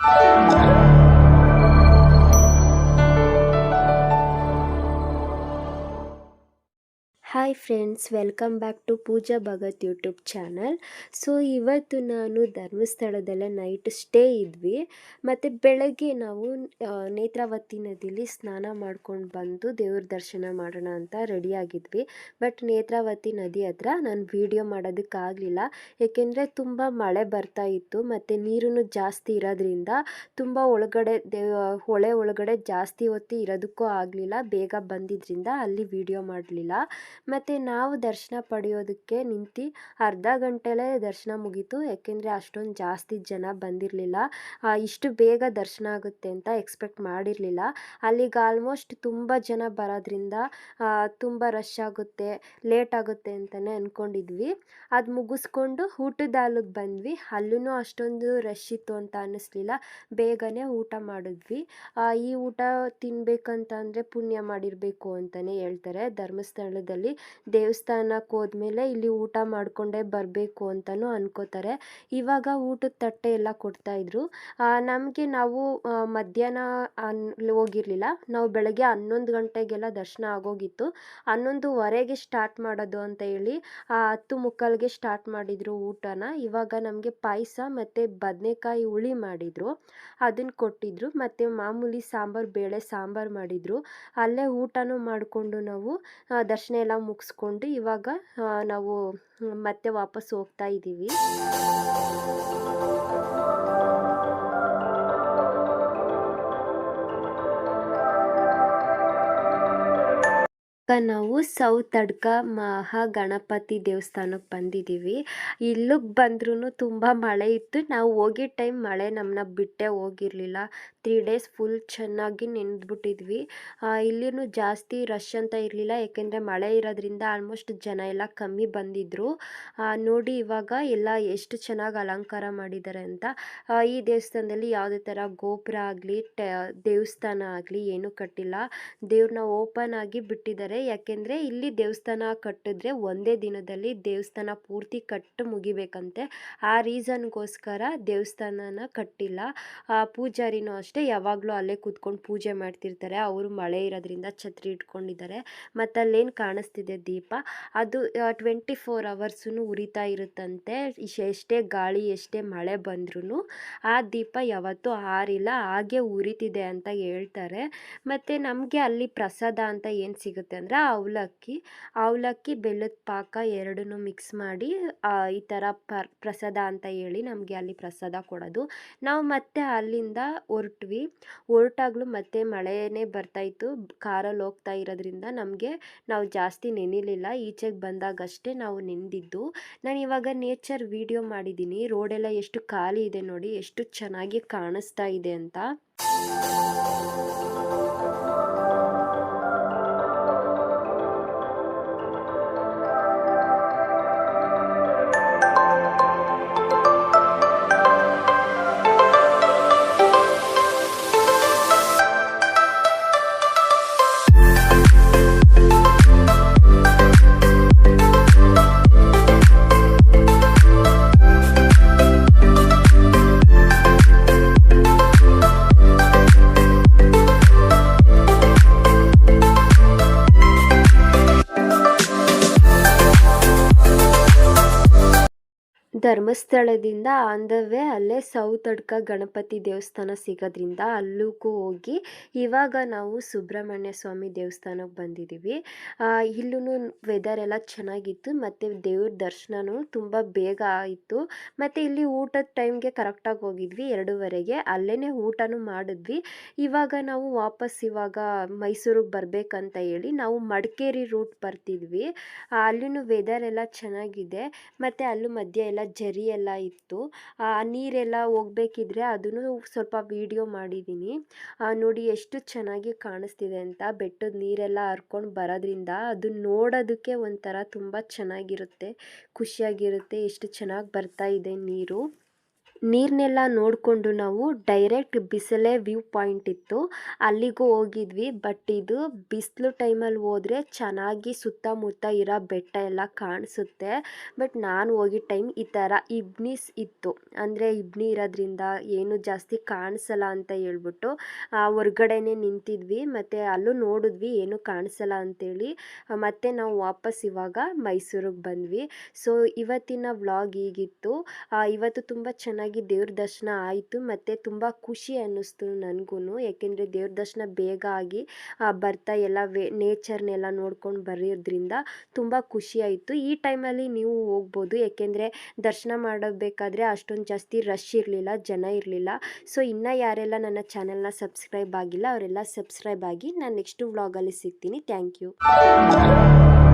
Música hi friends welcome back to Pooja Bhagat YouTube channel so ಇವತ್ತು ನಾನು ಧರ್ಮಸ್ಥಳದಲ್ಲೇ night stay ಇದ್ವಿ. ಮತ್ತು ಬೆಳಗ್ಗೆ ನಾವು ನೇತ್ರಾವತಿ ನದಿಲಿ ಸ್ನಾನ ಮಾಡ್ಕೊಂಡು ಬಂದು ದೇವ್ರ ದರ್ಶನ ಮಾಡೋಣ ಅಂತ ರೆಡಿಯಾಗಿದ್ವಿ ಬಟ್ ನೇತ್ರಾವತಿ ನದಿ ಹತ್ರ ನಾನು ವೀಡಿಯೋ ಮಾಡೋದಕ್ಕಾಗಲಿಲ್ಲ. ಏಕೆಂದರೆ ತುಂಬ ಮಳೆ ಬರ್ತಾ ಇತ್ತು. ಮತ್ತು ನೀರು ಜಾಸ್ತಿ ಇರೋದ್ರಿಂದ ತುಂಬ ಒಳಗಡೆ ಹೊಳೆ ಒಳಗಡೆ ಜಾಸ್ತಿ ಹೊತ್ತಿ ಇರೋದಕ್ಕೂ ಆಗಲಿಲ್ಲ. ಬೇಗ ಬಂದಿದ್ದರಿಂದ ಅಲ್ಲಿ ವೀಡಿಯೋ ಮಾಡಲಿಲ್ಲ. ಮತ್ತು ನಾವು ದರ್ಶನ ಪಡೆಯೋದಕ್ಕೆ ನಿಂತು ಅರ್ಧ ಗಂಟೆಲೇ ದರ್ಶನ ಮುಗೀತು. ಯಾಕೆಂದರೆ ಅಷ್ಟೊಂದು ಜಾಸ್ತಿ ಜನ ಬಂದಿರಲಿಲ್ಲ. ಇಷ್ಟು ಬೇಗ ದರ್ಶನ ಆಗುತ್ತೆ ಅಂತ ಎಕ್ಸ್ಪೆಕ್ಟ್ ಮಾಡಿರಲಿಲ್ಲ. ಅಲ್ಲಿಗೆ ಆಲ್ಮೋಸ್ಟ್ ತುಂಬ ಜನ ಬರೋದ್ರಿಂದ ತುಂಬ ರಶ್ ಆಗುತ್ತೆ, ಲೇಟ್ ಆಗುತ್ತೆ ಅಂತಲೇ ಅಂದ್ಕೊಂಡಿದ್ವಿ ಅದು ಮುಗಿಸ್ಕೊಂಡು ಊಟದ ಹಾಲಿಗೆ ಬಂದ್ವಿ. ಅಲ್ಲೂ ಅಷ್ಟೊಂದು ರಶ್ ಇತ್ತು ಅಂತ ಅನ್ನಿಸ್ಲಿಲ್ಲ. ಬೇಗನೆ ಊಟ ಮಾಡಿದ್ವಿ. ಈ ಊಟ ತಿನ್ಬೇಕಂತ ಅಂದರೆ ಪುಣ್ಯ ಮಾಡಿರಬೇಕು ಅಂತಲೇ ಹೇಳ್ತಾರೆ ಧರ್ಮಸ್ಥಳದಲ್ಲಿ. ದೇವಸ್ಥಾನಕ್ಕೆ ಹೋದ್ಮೇಲೆ ಇಲ್ಲಿ ಊಟ ಮಾಡಿಕೊಂಡೇ ಬರಬೇಕು ಅಂತಲೂ ಅನ್ಕೋತಾರೆ. ಇವಾಗ ಊಟದ ತಟ್ಟೆ ಎಲ್ಲ ಕೊಡ್ತಾಯಿದ್ರು ನಮಗೆ ನಾವು ಮಧ್ಯಾಹ್ನ ಅನ್ ಹೋಗಿರಲಿಲ್ಲ. ನಾವು ಬೆಳಗ್ಗೆ ಹನ್ನೊಂದು ಗಂಟೆಗೆಲ್ಲ ದರ್ಶನ ಆಗೋಗಿತ್ತು. ಹನ್ನೊಂದುವರೆಗೆ ಸ್ಟಾರ್ಟ್ ಮಾಡೋದು ಅಂತ ಹೇಳಿ ಆ, ಹತ್ತು ಮುಕ್ಕಾಲ್ಗೆ ಸ್ಟಾರ್ಟ್ ಮಾಡಿದರು ಊಟನ. ಇವಾಗ ನಮಗೆ ಪಾಯಸ ಮತ್ತು ಬದನೆಕಾಯಿ ಹುಳಿ ಮಾಡಿದರು. ಅದನ್ನು ಕೊಟ್ಟಿದ್ರು. ಮತ್ತು ಮಾಮೂಲಿ ಸಾಂಬಾರು ಬೇಳೆ ಸಾಂಬಾರು ಮಾಡಿದರು. ಅಲ್ಲೇ ಊಟನೂ ಮಾಡಿಕೊಂಡು ನಾವು ದರ್ಶನ ಎಲ್ಲ ಮುಗಿಸ್ಕೊಂಡು ಇವಾಗ ನಾವು ಮತ್ತೆ ವಾಪಸ್ ಹೋಗ್ತಾ ಇದ್ದೀವಿ ಇವಾಗ ನಾವು ಸೌತ್ ಅಡ್ಕ ಮಹಾಗಣಪತಿ ದೇವಸ್ಥಾನಕ್ಕೆ ಬಂದಿದ್ದೀವಿ. ಇಲ್ಲಿಗೆ ಬಂದ್ರೂ ತುಂಬ ಮಳೆ ಇತ್ತು. ನಾವು ಹೋಗಿದ್ದ ಟೈಮ್ ಮಳೆ ನಮ್ಮನ್ನ ಬಿಟ್ಟೇ ಹೋಗಿರಲಿಲ್ಲ. ತ್ರೀ ಡೇಸ್ ಫುಲ್ ಚೆನ್ನಾಗಿ ನೆನೆದ್ಬಿಟ್ಟಿದ್ವಿ ಇಲ್ಲಿನು ಜಾಸ್ತಿ ರಶ್ ಅಂತ ಇರಲಿಲ್ಲ. ಏಕೆಂದರೆ ಮಳೆ ಇರೋದ್ರಿಂದ ಆಲ್ಮೋಸ್ಟ್ ಜನ ಎಲ್ಲ ಕಮ್ಮಿ ಬಂದಿದ್ದರು ನೋಡಿ ಇವಾಗ ಎಲ್ಲ ಎಷ್ಟು ಚೆನ್ನಾಗಿ ಅಲಂಕಾರ ಮಾಡಿದ್ದಾರೆ ಅಂತ. ಈ ದೇವಸ್ಥಾನದಲ್ಲಿ ಯಾವುದೇ ಥರ ಗೋಪುರ ಆಗಲಿ ದೇವಸ್ಥಾನ ಆಗಲಿ ಏನೂ ಕಟ್ಟಿಲ್ಲ. ದೇವ್ರನ್ನ ಓಪನ್ ಆಗಿ ಬಿಟ್ಟಿದ್ದಾರೆ. ಯಾಕೆಂದರೆ ಇಲ್ಲಿ ದೇವಸ್ಥಾನ ಕಟ್ಟಿದ್ರೆ ಒಂದೇ ದಿನದಲ್ಲಿ ದೇವಸ್ಥಾನ ಪೂರ್ತಿ ಕಟ್ಟು ಮುಗಿಬೇಕಂತೆ. ಆ ರೀಸನ್ಗೋಸ್ಕರ ದೇವಸ್ಥಾನನ ಕಟ್ಟಿಲ್ಲ. ಆ ಪೂಜಾರಿನೂ ಅಷ್ಟೇ ಯಾವಾಗಲೂ ಅಲ್ಲೇ ಕೂತ್ಕೊಂಡು ಪೂಜೆ ಮಾಡ್ತಿರ್ತಾರೆ. ಅವರು ಮಳೆ ಇರೋದ್ರಿಂದ ಛತ್ರಿ ಇಟ್ಕೊಂಡಿದ್ದಾರೆ. ಮತ್ತು ಅಲ್ಲೇನು ಕಾಣಿಸ್ತಿದೆ ದೀಪ? ಅದು ಟ್ವೆಂಟಿ ಫೋರ್ ಅವರ್ಸೂ ಉರಿತಾ ಇರುತ್ತಂತೆ. ಎಷ್ಟೇ ಗಾಳಿ, ಎಷ್ಟೇ ಮಳೆ ಬಂದ್ರೂ ಆ ದೀಪ ಯಾವತ್ತೂ ಆರಿಲ್ಲ ಹಾಗೆ ಉರಿತಿದೆ ಅಂತ ಹೇಳ್ತಾರೆ. ಮತ್ತು ನಮಗೆ ಅಲ್ಲಿ ಪ್ರಸಾದ ಅಂತ ಏನು ಸಿಗುತ್ತೆ ಅಂದರೆ ಅವಲಕ್ಕಿ ಅವಲಕ್ಕಿ ಬೆಲ್ಲದ ಪಾಕ ಎರಡನ್ನೂ ಮಿಕ್ಸ್ ಮಾಡಿ ಈ ಥರ ಪರ್ ಪ್ರಸಾದ ಅಂತ ಹೇಳಿ ನಮಗೆ ಅಲ್ಲಿ ಪ್ರಸಾದ ಕೊಡೋದು. ನಾವು ಮತ್ತೆ ಅಲ್ಲಿಂದ ಹೊರಟ್ವಿ. ಹೊರಟಾಗ್ಲೂ ಮತ್ತೆ ಮಳೆಯೇ ಬರ್ತಾಯಿತ್ತು ಕಾರಲ್ಲಿ ಹೋಗ್ತಾ ಇರೋದ್ರಿಂದ ನಮಗೆ ನಾವು ಜಾಸ್ತಿ ನೆನಿಲಿಲ್ಲ. ಈಚೆಗೆ ಬಂದಾಗಷ್ಟೇ ನಾವು ನೆಂದಿದ್ದು. ನಾನು ಇವಾಗ ನೇಚರ್ ವಿಡಿಯೋ ಮಾಡಿದ್ದೀನಿ ರೋಡೆಲ್ಲ ಎಷ್ಟು ಖಾಲಿ ಇದೆ ನೋಡಿ, ಎಷ್ಟು ಚೆನ್ನಾಗಿ ಕಾಣಿಸ್ತಾ ಇದೆ ಅಂತ. ಧರ್ಮಸ್ಥಳದಿಂದ ಆನ್ ದ ವೇ ಅಲ್ಲೇ ಸೌತಡ್ಕ ಗಣಪತಿ ದೇವಸ್ಥಾನ ಸಿಗೋದ್ರಿಂದ ಅಲ್ಲಿಗೂ ಹೋಗಿ ಇವಾಗ ನಾವು ಸುಬ್ರಹ್ಮಣ್ಯ ಸ್ವಾಮಿ ದೇವಸ್ಥಾನಕ್ಕೆ ಬಂದಿದ್ದೀವಿ. ಇಲ್ಲೂ ವೆದರ್ ಎಲ್ಲ ಚೆನ್ನಾಗಿತ್ತು, ಮತ್ತು ದೇವ್ರ ದರ್ಶನವೂ ತುಂಬ ಬೇಗ ಆಯಿತು. ಮತ್ತು ಇಲ್ಲಿ ಊಟದ ಟೈಮ್ಗೆ ಕರೆಕ್ಟಾಗಿ ಹೋಗಿದ್ವಿ, ಎರಡೂವರೆಗೆ. ಅಲ್ಲೇ ಊಟನೂ ಮಾಡಿದ್ವಿ. ಇವಾಗ ನಾವು ವಾಪಸ್ ಇವಾಗ ಮೈಸೂರಿಗೆ ಬರಬೇಕಂತ ಹೇಳಿ ನಾವು ಮಡಿಕೇರಿ ರೂಟ್ ಬರ್ತಿದ್ವಿ. ಅಲ್ಲಿನೂ ವೆದರ್ ಎಲ್ಲ ಚೆನ್ನಾಗಿದೆ. ಮತ್ತು ಅಲ್ಲೂ ಮಧ್ಯ ಎಲ್ಲ ಝರಿ ಎಲ್ಲ ಇತ್ತು. ಆ, ನೀರೆಲ್ಲ ಹೋಗ್ಬೇಕಿದ್ರೆ ಅದನ್ನು ಸ್ವಲ್ಪ ವೀಡಿಯೋ ಮಾಡಿದ್ದೀನಿ. ನೋಡಿ ಎಷ್ಟು ಚೆನ್ನಾಗಿ ಕಾಣಿಸ್ತಿದೆ ಅಂತ. ಬೆಟ್ಟದ ನೀರೆಲ್ಲ ಹರ್ಕೊಂಡು ಬರೋದ್ರಿಂದ ಅದು ನೋಡೋದಕ್ಕೆ ಒಂಥರ ತುಂಬ ಚೆನ್ನಾಗಿರುತ್ತೆ. ಖುಷಿಯಾಗಿರುತ್ತೆ. ಎಷ್ಟು ಚೆನ್ನಾಗಿ ಬರ್ತಾ ಇದೆ ನೀರು. ನೀರನ್ನೆಲ್ಲ ನೋಡಿಕೊಂಡು ನಾವು ಡೈರೆಕ್ಟ್ ಬಿಸಿಲೇ ವ್ಯೂ ಪಾಯಿಂಟ್ ಇತ್ತು. ಅಲ್ಲಿಗೂ ಹೋಗಿದ್ವಿ, ಬಟ್ ಇದು ಬಿಸಿಲು ಟೈಮಲ್ಲಿ ಹೋದರೆ ಚೆನ್ನಾಗಿ ಸುತ್ತಮುತ್ತ ಇರೋ ಬೆಟ್ಟ ಎಲ್ಲ ಕಾಣಿಸುತ್ತೆ. ಬಟ್ ನಾನು ಹೋಗಿದ್ದ ಟೈಮ್ ಈ ಥರ ಇಬ್ನಿಸ್ ಇತ್ತು. ಅಂದರೆ ಇಬ್ನಿ ಇರೋದ್ರಿಂದ ಏನು ಜಾಸ್ತಿ ಕಾಣಿಸಲ್ಲ ಅಂತ ಹೇಳ್ಬಿಟ್ಟು ಹೊರ್ಗಡೆನೇ ನಿಂತಿದ್ವಿ. ಮತ್ತು ಅಲ್ಲೂ ನೋಡಿದ್ವಿ, ಏನು ಕಾಣಿಸಲ್ಲ ಅಂತೇಳಿ. ಮತ್ತು ನಾವು ವಾಪಸ್ ಇವಾಗ ಮೈಸೂರಿಗೆ ಬಂದ್ವಿ. ಸೊ, ಇವತ್ತಿನ ವ್ಲಾಗ್ ಹೀಗಿತ್ತು. ಇವತ್ತು ತುಂಬ ಚೆನ್ನಾಗಿ ದೇವ್ರ ದರ್ಶನ ಆಯಿತು, ಮತ್ತು ತುಂಬ ಖುಷಿ ಅನ್ನಿಸ್ತು ನನಗೂ ಯಾಕೆಂದರೆ ದೇವ್ರ ದರ್ಶನ ಬೇಗ ಆಗಿ ಬರ್ತಾ ಎಲ್ಲ ವೇ, ನೇಚರ್ನೆಲ್ಲ ನೋಡ್ಕೊಂಡು ಬರೋದ್ರಿಂದ ತುಂಬ ಖುಷಿ ಆಯಿತು. ಈ ಟೈಮಲ್ಲಿ ನೀವು ಹೋಗ್ಬೋದು ಏಕೆಂದರೆ ದರ್ಶನ ಮಾಡಬೇಕಾದ್ರೆ ಅಷ್ಟೊಂದು ಜಾಸ್ತಿ ರಶ್ ಇರಲಿಲ್ಲ, ಜನ ಇರಲಿಲ್ಲ. ಸೊ ಇನ್ನೂ ಯಾರೆಲ್ಲ ನನ್ನ ಚಾನೆಲ್ನ ಸಬ್ಸ್ಕ್ರೈಬ್ ಆಗಿಲ್ಲ, ಅವರೆಲ್ಲ ಸಬ್ಸ್ಕ್ರೈಬ್ ಆಗಿ ನಾನು ನೆಕ್ಸ್ಟ್ ವ್ಲಾಗಲ್ಲಿ ಸಿಗ್ತೀನಿ. Thank you